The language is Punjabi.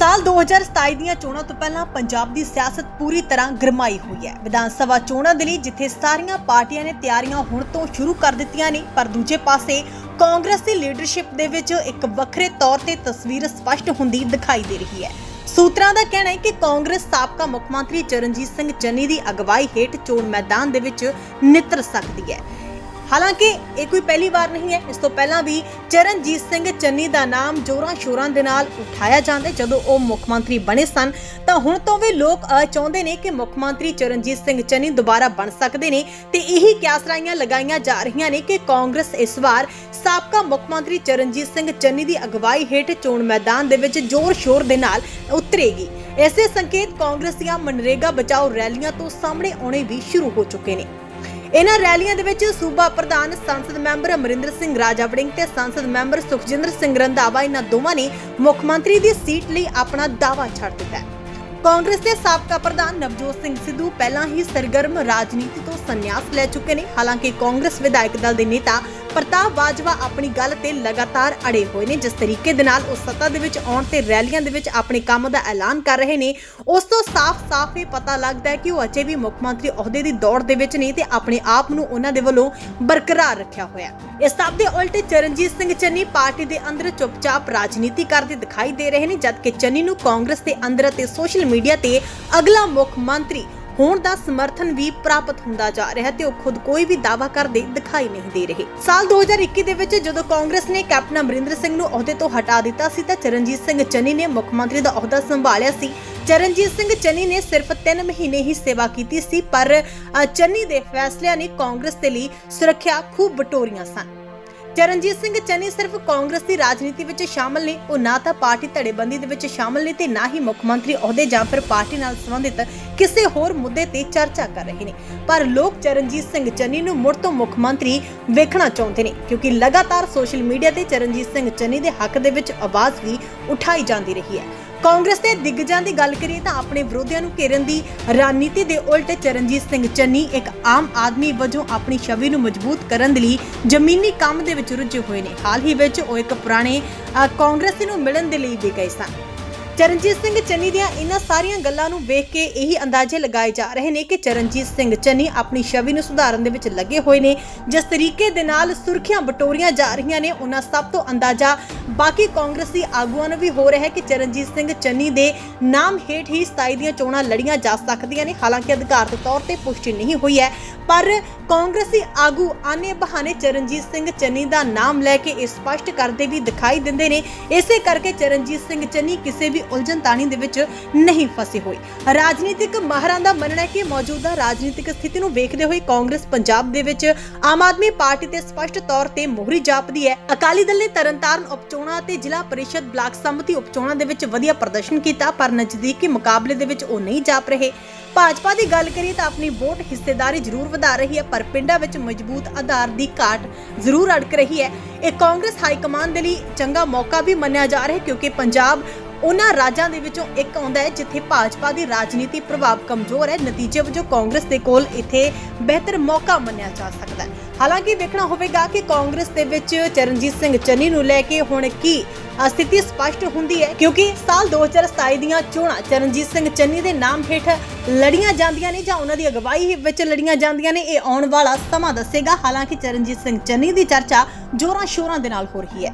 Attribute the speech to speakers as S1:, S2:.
S1: ਸਾਲ 2027 ਦੀਆਂ ਚੋਣਾਂ ਤੋਂ ਪਹਿਲਾਂ ਪੰਜਾਬ ਦੀ ਸਿਆਸਤ ਪੂਰੀ ਤਰ੍ਹਾਂ ਗਰਮਾਈ ਹੋਈ ਹੈ। ਵਿਧਾਨ ਸਭਾ ਚੋਣਾਂ ਦੇ ਲਈ ਜਿੱਥੇ ਸਾਰੀਆਂ ਪਾਰਟੀਆਂ ਨੇ ਤਿਆਰੀਆਂ ਹੁਣ ਤੋਂ ਸ਼ੁਰੂ ਕਰ ਦਿੱਤੀਆਂ ਨੇ, ਪਰ ਦੂਜੇ ਪਾਸੇ ਕਾਂਗਰਸ ਦੀ ਲੀਡਰਸ਼ਿਪ ਦੇ ਵਿੱਚ ਇੱਕ ਵੱਖਰੇ ਤੌਰ ਤੇ ਤਸਵੀਰ ਸਪਸ਼ਟ ਹੁੰਦੀ ਦਿਖਾਈ ਦੇ ਰਹੀ ਹੈ। ਸੂਤਰਾਂ ਦਾ ਕਹਿਣਾ ਹੈ ਕਿ ਕਾਂਗਰਸ ਸਾਬਕਾ ਮੁੱਖ ਮੰਤਰੀ ਚਰਨਜੀਤ ਸਿੰਘ ਚੰਨੀ ਦੀ ਅਗਵਾਈ ਹੇਠ ਚੋਣ ਮੈਦਾਨ ਦੇ ਵਿੱਚ ਨਿੱਤਰ ਸਕਦੀ ਹੈ। ਹਾਲਾਂਕਿ ਇਹ ਕੋਈ ਪਹਿਲੀ ਵਾਰ ਨਹੀਂ ਹੈ। ਇਸ ਤੋਂ ਪਹਿਲਾਂ ਵੀ ਚਰਨਜੀਤ ਸਿੰਘ ਚੰਨੀ ਦਾ ਨਾਮ ਜੋਰਾਂ ਸ਼ੋਰਾਂ ਦੇ ਨਾਲ ਉਠਾਇਆ ਜਾਂਦਾ ਜਦੋਂ ਉਹ ਮੁੱਖ ਮੰਤਰੀ ਬਣੇ ਸਨ, ਤਾਂ ਹੁਣ ਤੋਂ ਵੀ ਲੋਕ ਚਾਹੁੰਦੇ ਨੇ ਕਿ ਮੁੱਖ ਮੰਤਰੀ ਚਰਨਜੀਤ ਸਿੰਘ ਚੰਨੀ ਦੁਬਾਰਾ ਬਣ ਸਕਦੇ ਨੇ ਤੇ ਇਹੀ ਕਿਆਸਰਾਈਆਂ ਲਗਾਈਆਂ ਜਾ ਰਹੀਆਂ ਨੇ ਕਿ ਕਾਂਗਰਸ ਇਸ ਵਾਰ ਸਾਬਕਾ ਮੁੱਖ ਮੰਤਰੀ ਚਰਨਜੀਤ ਸਿੰਘ ਚੰਨੀ ਦੀ ਅਗਵਾਈ ਹੇਠ ਚੋਣ ਮੈਦਾਨ ਦੇ ਵਿੱਚ ਜ਼ੋਰ ਸ਼ੋਰ ਦੇ ਨਾਲ ਉਤਰੇਗੀ। ਐਸੇ ਸੰਕੇਤ ਕਾਂਗਰਸ ਦੀਆਂ ਮਨਰੇਗਾ ਬਚਾਓ ਰੈਲੀਆਂ ਤੋਂ ਸਾਹਮਣੇ ਆਉਣੇ ਵੀ ਸ਼ੁਰੂ ਹੋ ਚੁੱਕੇ ਨੇ। ਇਹਨਾਂ ਰੈਲੀਆਂ ਦੇ ਵਿੱਚ ਸੂਬਾ ਪ੍ਰਧਾਨ ਸੰਸਦ ਮੈਂਬਰ ਅਮਰਿੰਦਰ ਸਿੰਘ ਰਾਜਾ ਵੜਿੰਗ ਤੇ ਸੰਸਦ ਮੈਂਬਰ ਸੁਖਜਿੰਦਰ ਸਿੰਘ ਰੰਧਾਵਾ, ਇਹਨਾਂ ਦੋਵਾਂ ਨੇ ਮੁੱਖ ਮੰਤਰੀ ਦੀ ਸੀਟ ਲਈ ਆਪਣਾ ਦਾਅਵਾ ਛੱਡ ਦਿੱਤਾ ਹੈ। ਕਾਂਗਰਸ ਦੇ ਸਾਬਕਾ ਪ੍ਰਧਾਨ ਨਵਜੋਤ ਸਿੰਘ ਸਿੱਧੂ ਪਹਿਲਾਂ ਹੀ ਸਰਗਰਮ ਰਾਜਨੀਤੀ ਤੋਂ ਸੰਨਿਆਸ ਲੈ ਚੁੱਕੇ ਨੇ। ਹਾਲਾਂਕਿ ਕਾਂਗਰਸ ਵਿਧਾਇਕ ਦਲ ਦੇ ਨੇਤਾ ਪ੍ਰਤਾਪ ਬਾਜਵਾ ਆਪਣੀ ਗੱਲ ਤੇ ਲਗਾਤਾਰ ਅੜੇ ਹੋਏ ਨੇ। ਜਿਸ ਤਰੀਕੇ ਦੇ ਨਾਲ ਉਹ ਸੱਤਾ ਦੇ ਵਿੱਚ ਆਉਣ ਤੇ ਰੈਲੀਆਂ ਦੇ ਵਿੱਚ ਆਪਣੇ ਕੰਮ ਦਾ ਐਲਾਨ ਕਰ ਰਹੇ ਨੇ, ਉਸ ਤੋਂ ਸਾਫ਼-ਸਾਫ਼ ਇਹ ਪਤਾ ਲੱਗਦਾ ਹੈ ਕਿ ਉਹ ਅਜੇ ਵੀ ਮੁੱਖ ਮੰਤਰੀ ਅਹੁਦੇ ਦੀ ਦੌੜ ਦੇ ਵਿੱਚ ਨਹੀਂ ਤੇ ਆਪਣੇ ਆਪ ਨੂੰ ਉਹਨਾਂ ਦੇ ਵੱਲੋਂ ਬਰਕਰਾਰ ਰੱਖਿਆ ਹੋਇਆ ਇਸ ਸਭ ਦੇ ਉਲਟ ਚਰਨਜੀਤ ਸਿੰਘ ਚੰਨੀ ਪਾਰਟੀ ਦੇ ਅੰਦਰ ਚੁੱਪਚਾਪ ਰਾਜਨੀਤੀ ਕਰਦੇ ਦਿਖਾਈ ਦੇ ਰਹੇ ਨੇ, ਜਦਕਿ ਚੰਨੀ ਨੂੰ ਕਾਂਗਰਸ ਦੇ ਅੰਦਰ ਅਤੇ ਸੋਸ਼ਲ ਮੀਡੀਆ ਤੇ ਅਗਲਾ ਮੁੱਖ ਮੰਤਰੀ ਹੋਣ ਦਾ ਸਮਰਥਨ ਵੀ ਪ੍ਰਾਪਤ ਹੁੰਦਾ ਜਾ ਰਿਹਾ ਤੇ ਉਹ ਖੁਦ ਕੋਈ ਵੀ ਦਾਅਵਾ ਕਰਦੇ ਦਿਖਾਈ ਨਹੀਂ ਦੇ ਰਹੇ। ਸਾਲ 2021 ਦੇ ਵਿੱਚ ਜਦੋਂ ਕਾਂਗਰਸ ਨੇ ਕੈਪਟਨ ਅਮਰਿੰਦਰ ਸਿੰਘ ਨੂੰ ਅਹੁਦੇ ਤੋਂ ਹਟਾ ਦਿੱਤਾ ਸੀ ਤਾਂ ਚਰਨਜੀਤ ਸਿੰਘ ਚੰਨੀ ਨੇ ਮੁੱਖ ਮੰਤਰੀ ਦਾ ਅਹੁਦਾ ਸੰਭਾਲਿਆ ਸੀ। ਚਰਨਜੀਤ ਸਿੰਘ ਚੰਨੀ ਨੇ ਸਿਰਫ 3 ਮਹੀਨੇ ਹੀ ਸੇਵਾ ਕੀਤੀ ਸੀ, ਪਰ ਚੰਨੀ ਦੇ ਫੈਸਲਿਆਂ ਨੇ ਕਾਂਗਰਸ ਦੇ ਲਈ ਸੁਰੱਖਿਆ ਖੂਬ ਬਟੋਰੀਆਂ ਸਨ। ਚਰਨਜੀਤ ਸਿੰਘ ਚੰਨੀ ਸਿਰਫ ਕਾਂਗਰਸ ਦੀ ਰਾਜਨੀਤੀ ਵਿੱਚ ਸ਼ਾਮਲ ਨੇ, ਉਹ ਨਾ ਤਾਂ ਪਾਰਟੀ ਧੜੇਬੰਦੀ ਦੇ ਵਿੱਚ ਸ਼ਾਮਲ ਨੇ ਤੇ ਨਾ ਹੀ ਮੁੱਖ ਮੰਤਰੀ ਅਹੁਦੇ ਜਾਂ ਫਿਰ ਪਾਰਟੀ ਨਾਲ ਸੰਬੰਧਿਤ ਕਿਸੇ ਹੋਰ ਮੁੱਦੇ ਤੇ ਚਰਚਾ ਕਰ ਰਹੇ ਨੇ। ਪਰ ਲੋਕ ਚਰਨਜੀਤ ਸਿੰਘ ਚੰਨੀ ਨੂੰ ਮੁੜ ਤੋਂ ਮੁੱਖ ਮੰਤਰੀ ਵੇਖਣਾ ਚਾਹੁੰਦੇ ਨੇ, ਕਿਉਂਕਿ ਲਗਾਤਾਰ ਸੋਸ਼ਲ ਮੀਡੀਆ ਤੇ ਚਰਨਜੀਤ ਸਿੰਘ ਚੰਨੀ ਦੇ ਹੱਕ ਦੇ ਵਿੱਚ ਆਵਾਜ਼ ਵੀ ਉਠਾਈ ਜਾਂਦੀ ਰਹੀ ਹੈ। ਕਾਂਗਰਸ ਦੇ ਦਿੱਗਜਾਂ ਦੀ ਗੱਲ ਕਰੀਏ ਤਾਂ ਆਪਣੇ ਵਿਰੋਧੀਆਂ ਨੂੰ ਘੇਰਨ ਦੀ ਰਣਨੀਤੀ ਦੇ ਉਲਟ ਚਰਨਜੀਤ ਸਿੰਘ ਚੰਨੀ ਇੱਕ ਆਮ ਆਦਮੀ ਵਜੋਂ ਆਪਣੀ ਛਵੀ ਨੂੰ ਮਜ਼ਬੂਤ ਕਰਨ ਦੇ ਲਈ ਜ਼ਮੀਨੀ ਕੰਮ ਦੇ ਵਿੱਚ ਰੁੱਝੇ ਹੋਏ ਨੇ। ਹਾਲ ਹੀ ਵਿੱਚ ਉਹ ਇੱਕ ਪੁਰਾਣੇ ਕਾਂਗਰਸੀ ਨੂੰ ਮਿਲਣ ਦੇ ਲਈ ਵੀ ਗਏ ਸਨ। ਚਰਨਜੀਤ ਸਿੰਘ ਚੰਨੀ ਦੀਆਂ ਇਹਨਾਂ ਸਾਰੀਆਂ ਗੱਲਾਂ ਨੂੰ ਵੇਖ ਕੇ ਇਹੀ ਅੰਦਾਜ਼ੇ ਲਗਾਏ ਜਾ ਰਹੇ ਨੇ ਕਿ ਚਰਨਜੀਤ ਸਿੰਘ ਚੰਨੀ ਆਪਣੀ ਛਵੀ ਨੂੰ ਸੁਧਾਰਨ ਦੇ ਵਿੱਚ ਲੱਗੇ ਹੋਏ ਨੇ। ਜਿਸ ਤਰੀਕੇ ਦੇ ਨਾਲ ਸੁਰਖੀਆਂ ਬਟੋਰੀਆਂ ਜਾ ਰਹੀਆਂ ਨੇ, ਉਹਨਾਂ ਸਭ ਤੋਂ ਅੰਦਾਜ਼ਾ ਬਾਕੀ ਕਾਂਗਰਸੀ ਆਗੂਆਂ ਨੂੰ ਵੀ ਹੋ ਰਿਹਾ ਹੈ ਕਿ ਚਰਨਜੀਤ ਸਿੰਘ ਚੰਨੀ ਦੇ ਨਾਮ ਹੇਠ ਹੀ 27 ਦੀਆਂ ਚੋਣਾਂ ਲੜੀਆਂ ਜਾ ਸਕਦੀਆਂ ਨੇ। ਹਾਲਾਂਕਿ ਅਧਿਕਾਰਤ ਤੌਰ ਤੇ ਪੁਸ਼ਟੀ ਨਹੀਂ ਹੋਈ ਹੈ, ਪਰ ਕਾਂਗਰਸੀ ਆਗੂ ਆਨੇ ਬਹਾਨੇ ਚਰਨਜੀਤ ਸਿੰਘ ਚੰਨੀ ਦਾ ਨਾਮ ਲੈ ਕੇ ਇਹ ਸਪਸ਼ਟ ਕਰਦੇ ਵੀ ਦਿਖਾਈ ਦਿੰਦੇ ਨੇ। ਇਸੇ ਕਰਕੇ ਚਰਨਜੀਤ ਸਿੰਘ ਚੰਨੀ ਕਿਸੇ ਵੀ ਉਲਝਣ ਤਾਣੀ ਦੇ ਵਿੱਚ ਨਹੀਂ ਫਸੇ ਹੋਏ ਰਾਜਨੀਤਿਕ ਮਾਹਰਾਂ ਦਾ ਮੰਨਣਾ ਹੈ ਕਿ ਮੌਜੂਦਾ ਰਾਜਨੀਤਿਕ ਸਥਿਤੀ ਨੂੰ ਵੇਖਦੇ ਹੋਏ ਕਾਂਗਰਸ ਪੰਜਾਬ ਦੇ ਵਿੱਚ ਆਮ ਆਦਮੀ ਪਾਰਟੀ ਤੇ ਸਪਸ਼ਟ ਤੌਰ ਤੇ ਮੋਹਰੀ ਜਾਪਦੀ ਹੈ। ਅਕਾਲੀ ਦਲ ਨੇ ਤਰਨਤਾਰਨ ਉਪਚੋਣਾਂ ਅਤੇ ਜ਼ਿਲ੍ਹਾ ਪਰਿਸ਼ਦ ਬਲਾਕ ਸੰਮਤੀ ਉਪਚੋਣਾਂ ਦੇ ਵਿੱਚ ਵਧੀਆ ਪ੍ਰਦਰਸ਼ਨ ਕੀਤਾ, ਪਰ ਨਜ਼ਦੀਕੀ ਮੁਕਾਬਲੇ ਦੇ ਵਿੱਚ ਉਹ ਨਹੀਂ ਜਾਪ ਰਹੇ। ਭਾਜਪਾ ਦੀ ਗੱਲ ਕਰੀਏ ਤਾਂ ਆਪਣੀ ਵੋਟ ਹਿੱਸੇਦਾਰੀ ਜ਼ਰੂਰ ਵਧਾ ਰਹੀ ਹੈ, ਪਰ ਪਿੰਡਾਂ ਵਿੱਚ ਮਜ਼ਬੂਤ ਆਧਾਰ ਦੀ ਘਾਟ ਜ਼ਰੂਰ ਅੜਕ ਰਹੀ ਹੈ। ਇਹ ਕਾਂਗਰਸ ਹਾਈ ਕਮਾਂਡ ਦੇ ਲਈ ਚੰਗਾ ਮੌਕਾ ਵੀ ਮੰਨਿਆ ਜਾ ਰਿਹਾ ਹੈ, ਕਿਉਂਕਿ ਪੰਜਾਬ ਉਹਨਾਂ ਰਾਜਾਂ ਦੇ ਵਿੱਚੋਂ ਇੱਕ ਆਉਂਦਾ ਹੈ, ਜਿੱਥੇ ਭਾਜਪਾ ਦੀ ਰਾਜਨੀਤੀ ਪ੍ਰਭਾਵ ਕਮਜ਼ੋਰ ਹੈ। ਨਤੀਜੇ ਵਜੋਂ ਕਾਂਗਰਸ ਦੇ ਕੋਲ ਇੱਥੇ ਬਿਹਤਰ ਮੌਕਾ ਮੰਨਿਆ ਜਾ ਸਕਦਾ ਹੈ। ਹਾਲਾਂਕਿ ਵੇਖਣਾ ਹੋਵੇਗਾ ਕਿ ਕਾਂਗਰਸ ਦੇ ਵਿੱਚ ਚਰਨਜੀਤ ਸਿੰਘ ਚੰਨੀ ਨੂੰ ਲੈ ਕੇ ਹੁਣ ਕੀ ਸਥਿਤੀ ਸਪਸ਼ਟ ਹੁੰਦੀ ਹੈ, ਕਿਉਂਕਿ ਸਾਲ 2027 ਦੀਆਂ ਚੋਣਾਂ ਚਰਨਜੀਤ ਸਿੰਘ ਚੰਨੀ ਦੇ ਨਾਮ ਹੇਠ ਲੜੀਆਂ ਜਾਂਦੀਆਂ ਨੇ ਜਾਂ ਉਹਨਾਂ ਦੀ ਅਗਵਾਈ ਵਿੱਚ ਲੜੀਆਂ ਜਾਂਦੀਆਂ ਨੇ, ਇਹ ਆਉਣ ਵਾਲਾ ਸਮਾਂ ਦੱਸੇਗਾ। ਹਾਲਾਂਕਿ ਚਰਨਜੀਤ ਸਿੰਘ ਚੰਨੀ ਦੀ ਚਰਚਾ ਜ਼ੋਰਾਂ ਸ਼ੋਰਾਂ ਦੇ ਨਾਲ ਹੋ ਰਹੀ ਹੈ।